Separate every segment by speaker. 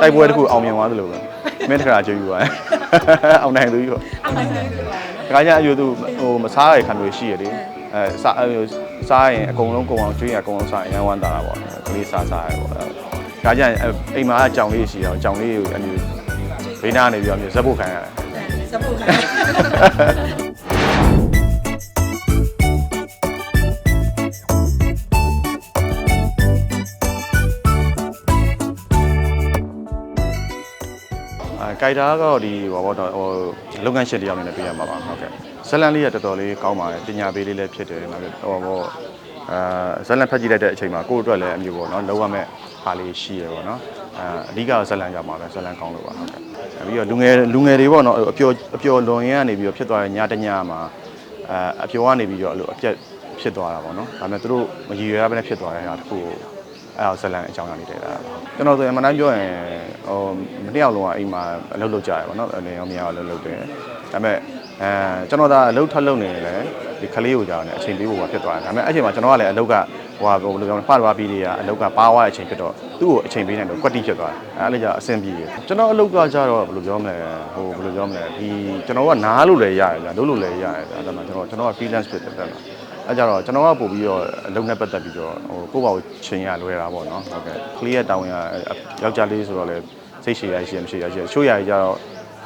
Speaker 1: တိုက်ပွဲတစ်ခုအောင်မြင်သွားသလိုပဲမင်းတခါကြွေးယူပါအောင်နိုင်သူကြီးပေါ့
Speaker 2: အောင်နိုင်တယ်ပြောပါနော်
Speaker 1: ခါကျအယူသူဟိုမစားရတဲ့ခံတွေရှိရလေအဲစားအဲစားရင်အကုန်လုံးကုန်အောင်ကျွေးရအကုန်လုံးစားရင်ရမ်းဝမ်းတာတာပေါ့ကလေးစားစားရပေါ့ခါကျရင်အိမ်မှာအကြောင်လေးရှိအောင်ကြောင်လေးကိုအယူဘေးနားနေပြီးတော့ဇက်ဖို့ခံရတယ်
Speaker 2: စပုတ်ခိုင်း
Speaker 1: အဲကြိုက်တာကတော့ဒီဟိုဘောတော့ဟိုလုပ်ငန်းရှင်တယောက်အနေနဲ့ပြရမှာပါဟုတ်ကဲ့ဇလန်လေးကတော်တော်လေးကောင်းပါတယ်ပညာပေးလေးလည်းဖြစ်တယ်နောက်ပြီးဟိုဘောအဲဇလန်ဖတ်ကြည့်လိုက်တဲ့အချိန်မှာကိုယ့်အတွက်လည်းအမျိုးပေါ့နော်လုံးဝမဲ့ဟာလေးရှိရပေါ့နော်အဲအဓိကဇလန်ရောက်မှာပဲဇလန်ကောင်းလို့ပါဟုတ်ကဲ့ပြီးတော့လူငယ်လူငယ်တွေပေါ့နော်အပျော်အပျော်လွန်ရင်းကနေပြီးတော့ဖြစ်သွားတဲ့ညတညမှာအဲအပျော်ကနေပြီးတော့အဲ့လိုအပြက်ဖြစ်သွားတာပေါ့နော်ဒါပေမဲ့သူတို့မရည်ရွယ်ရဘဲနဲ့ဖြစ်သွားတဲ့ဟာတစ်ခုကို အဲ့ဒါဇလန်အကြောင်းကနေတည်တာကျွန်တော်ဆိုရင်မနိုင်ပြောရင်ဟိုမတစ်ယောက်လုံးကအိမ်မှာအလုပ်လုပ်ကြရပါတော့အနေရောမရောအလုပ်လုပ်တယ်ဒါပေမဲ့အဲကျွန်တော်ဒါအလုပ်ထပ်လုပ်နေတယ်လေဒီကလေးကိုကြာတယ်အချိန်ပေးဖို့ပါဖြစ်သွားတယ်ဒါပေမဲ့အဲ့ချိန်မှာကျွန်တော်ကလည်းအလုပ်ကဟိုဟာဘယ်လိုပြောမလဲဖတ်သွားပြီးတွေကအလုပ်ကပါသွားတဲ့အချိန်ဖြစ်တော့သူ့ကိုအချိန်ပေးနိုင်တော့ကွက်တိဖြစ်သွားတယ်အဲ့လေကြာအဆင်ပြေတယ်ကျွန်တော်အလုပ်ကကြတော့ဘယ်လိုပြောမလဲဟိုဘယ်လိုပြောမလဲဒီကျွန်တော်ကနားလို့လည်းရတယ်ဗျာလုပ်လို့လည်းရတယ်ဒါပေမဲ့ကျွန်တော်ကျွန်တော်က freelance ဖြစ်တယ်တဲ့ အဲကြတော့ကျွန်တော်ကပို့ပြီးတော့အလုပ်နဲ့ပတ်သက်ပြီးတော့ဟိုကိုယ့်ဘာကိုချိန်ရလွယ်တာပေါ့နော်ဟုတ်ကဲ့ကလေးရဲ့တောင်းရယောက်ျားလေးဆိုတော့လေစိတ်ရှည်ရရှိရမရှိရရှိချို့ရည်ကြတော့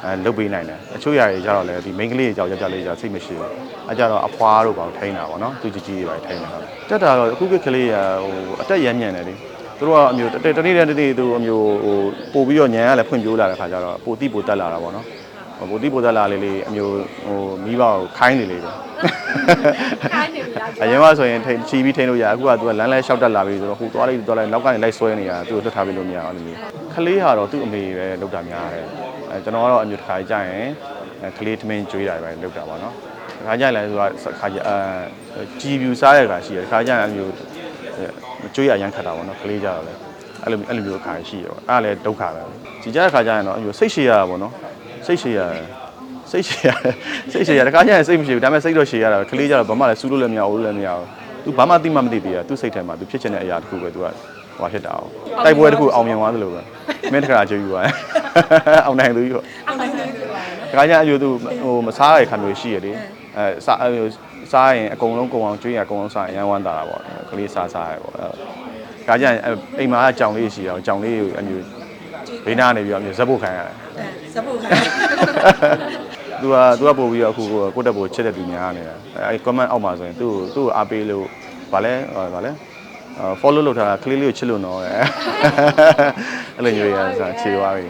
Speaker 1: အဲလုတ်ပေးနိုင်တယ်အချို့ရည်ကြတော့လေဒီ main ကလေးကြောက်ယောက်ျားလေးကြောက်စိတ်မရှိဘူးအဲကြတော့အဖွားတို့ဘာထိန်းတာပေါ့နော်သူကြီးကြီးတွေပါထိန်းတာဟုတ်တက်တာတော့အခုကကလေးကဟိုအတက်ရမ်းညံ့တယ်လေသူတို့ကအမျိုးတတနေ့တည်းတနေ့သူအမျိုးဟိုပို့ပြီးတော့ညံရလဲဖွင့်ပြိုးလာတဲ့ခါကျတော့ပိုတိပိုတက်လာတာပေါ့နော် ဟိုပိုတိပိုတက်လာလေးလေးအမျိုးဟိုမိဘကိုခိုင်းနေလေးပဲ
Speaker 2: ခိုင်းနေပြီလား
Speaker 1: အရင်ကဆိုရင်ထိန်ချီပြီးထိန်လို့ရအခုကသူကလမ်းလဲလျှောက်တက်လာပြီဆိုတော့ဟိုသွားလိုက်သွားလိုက်နောက်ကနေလိုက်ဆွဲနေရသူ့ကိုတွတ်ထားပြီးလို့မရအောင်လို့မျိုးခလေးဟာတော့သူ့အမေပဲလောက်တာများတယ်အဲကျွန်တော်ကတော့အမျိုးတစ်ခါကြာရင်အဲခလေးထမင်းကျွေးတာပဲလောက်တာပါနော်တစ်ခါကြာရင်လည်းသူကခါကြာအဲជីပြူစားရတာရှိတယ်တစ်ခါကြာရင်အမျိုးကျွေးရရမ်းခတ်တာပေါ့နော်ခလေးကြတော့လေအဲ့လိုအဲ့လိုမျိုးအခါရှိတယ်ပေါ့အဲ့ဒါလည်းဒုက္ခပဲជីကြတဲ့ခါကြာရင်တော့အမျိုးစိတ်ရှည်ရတာပေါ့နော် စိတ်ရှည်ရစိတ်ရှည်ရစိတ်ရှည်ရတခါကျရင်စိတ်မရှိဘူးဒါပေမဲ့စိတ်တော့ရှည်ရတာပဲခလေးကြတော့ဘာမှလည်းစူးလို့လည်းမရဘူးလို့လည်းမရဘူး तू ဘာမှသိမှမသိသေးတာ तू စိတ်ထဲမှာ तू ဖြစ်ချင်တဲ့အရာတစ်ခုပဲ तू ကဟိုဖြစ်တာအောင်တိုက်ပွဲတစ်ခုအောင်မြင်သွားသလိုပဲမင်းတခါကြွေးယူပါအောင်နိုင်သူကြီးပေါ့
Speaker 2: အောင်နိုင်တယ်ပြောပါနော်
Speaker 1: တခါကျအယူ तू ဟိုမစားရတဲ့ခံတွေရှိရလေအဲစားအဲစားရင်အကုန်လုံးကုန်အောင်ကြွေးရအကုန်လုံးစားရင်ရမ်းဝမ်းတာတာပေါ့ကလေးစားစားရပေါ့အဲခါကျရင်အိမ်မှာအကြောင်လေးရှိအောင်ကြောင်လေးကိုအမျိုး ဘေးနားနေပြီးတော့အမျိုးဇက်ဖို့ခံရတယ်
Speaker 2: စပုတ်ခိုင်း
Speaker 1: သူကသူကပို့ပြီးတော့အခုကိုတက်ပို့ချစ်တဲ့သူများနေတာအဲ comment အောက်မှာဆိုရင်သူ့ကိုသူ့ကိုအားပေးလို့ဗာလဲဗာလဲ follow လုပ်ထားတာ clear လေးကိုချစ်လို့နော်အဲ့လိုမျိုးရဆာခြေသွားပြီ